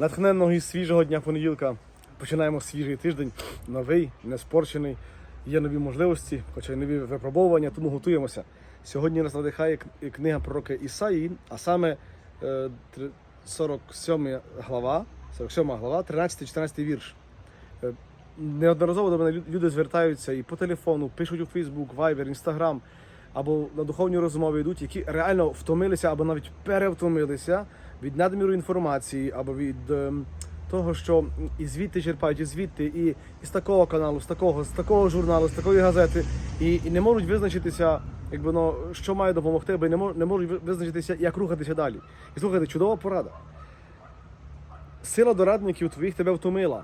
Натхненного і свіжого дня понеділка. Починаємо свіжий тиждень, новий, неспорчений. Є нові можливості, хоча й нові випробовування, тому готуємося. Сьогодні нас надихає книга пророка Ісаї, а саме е, 47 глава, 47 глава, 13-14 вірш. Е, Неодноразово до мене люди звертаються і по телефону, пишуть у Фейсбук, Viber, Instagram, або на духовні розмови йдуть, які реально втомилися або навіть перевтомилися від надміру інформації, або від ем, того, що і звідти черпають, і звідти, і, і з такого каналу, з такого, з такого журналу, з такої газети, і, і не можуть визначитися, якби ну, що має допомогти, бо не, мож, не можуть ви- визначитися, як рухатися далі. І слухайте, чудова порада. Сила дорадників твоїх тебе втомила.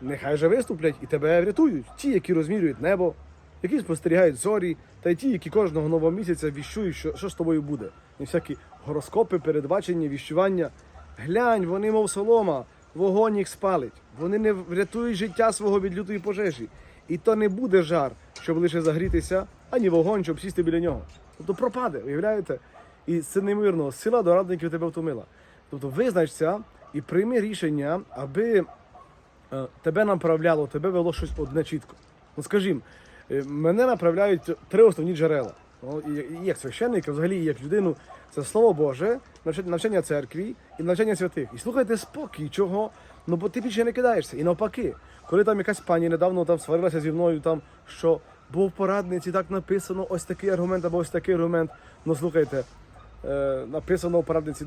Нехай же виступлять і тебе врятують. Ті, які розмірюють небо, які спостерігають зорі, та й ті, які кожного нового місяця віщують, що, що з тобою буде. І всякі гороскопи, передбачення, віщування. Глянь, вони, мов солома, вогонь їх спалить. Вони не врятують життя свого від лютої пожежі. І то не буде жар, щоб лише загрітися, ані вогонь, щоб сісти біля нього. Тобто пропаде, уявляєте? І це неймовірно, сила дорадників тебе втомила. Тобто визначся і прийми рішення, аби е, тебе направляло, тебе вело щось одне чітко. Ну скажімо, мене направляють три основні джерела. Ну, як священника, взагалі як людину, це слово Боже, навчання, церкві і навчання святих. І слухайте спокій, чого? Ну бо ти більше не кидаєшся. І навпаки, коли там якась пані недавно там сварилася зі мною, там що був в порадниці, так написано, ось такий аргумент або ось такий аргумент. Ну слухайте, е, написано в порадниці.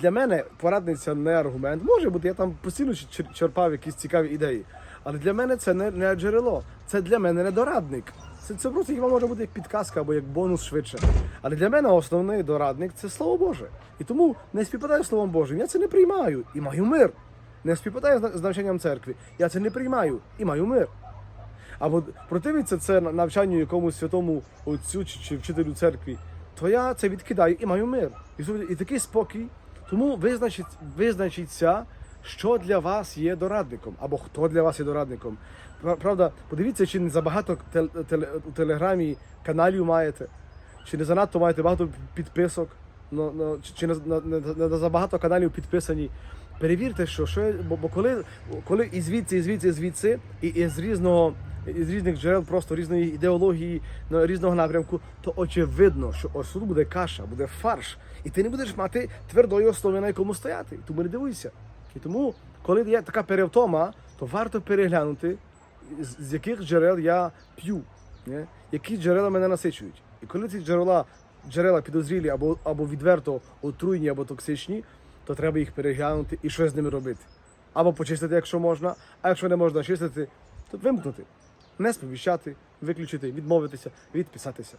Для, мене порадниця не аргумент. Може бути, я там постійно черпав якісь цікаві ідеї. Але для мене це не, не джерело. Це для мене не дорадник. Це, це просто хіба може бути як підказка або як бонус швидше. Але для мене основний дорадник це слово Боже. І тому не співпадаю Словом Божим. Я це не приймаю і маю мир. Не співпадаю з на- навчанням церкви. Я це не приймаю і маю мир. Або противиться це навчанню якомусь святому отцю чи вчителю церкві, то я це відкидаю і маю мир. І, такий спокій. Тому визначить, визначиться, що для вас є дорадником, або хто для вас є дорадником. Правда, подивіться, чи не забагато тел- теле- у телеграмі каналів маєте, чи не занадто маєте багато підписок, ну, ну, чи не, не, не, не забагато каналів підписані. Перевірте, що, що бо, бо коли, коли і звідси, і звідси, і звідси, і, і з різного. Із різних джерел, просто різної ідеології, різного напрямку, то очевидно, що ось тут буде каша, буде фарш, і ти не будеш мати твердої основи, на якому стояти. Тому не дивуйся. І тому, коли є така перевтома, то варто переглянути, з, з яких джерел я п'ю, які джерела мене насичують. І коли ці джерела, джерела підозрілі або, або відверто отруйні, або токсичні, то треба їх переглянути і щось з ними робити. Або почистити, якщо можна, а якщо не можна чистити, то вимкнути, не сповіщати, виключити, відмовитися, відписатися.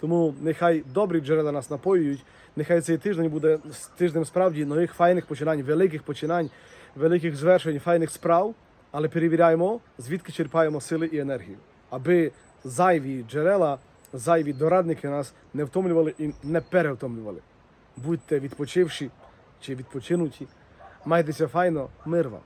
Тому нехай добрі джерела нас напоюють, нехай цей тиждень буде тижнем справді нових файних починань, великих починань, великих звершень, файних справ, але перевіряємо, звідки черпаємо сили і енергію, аби зайві джерела, зайві дорадники нас не втомлювали і не перевтомлювали. Будьте відпочивші чи відпочинуті, майтеся файно, мир вам.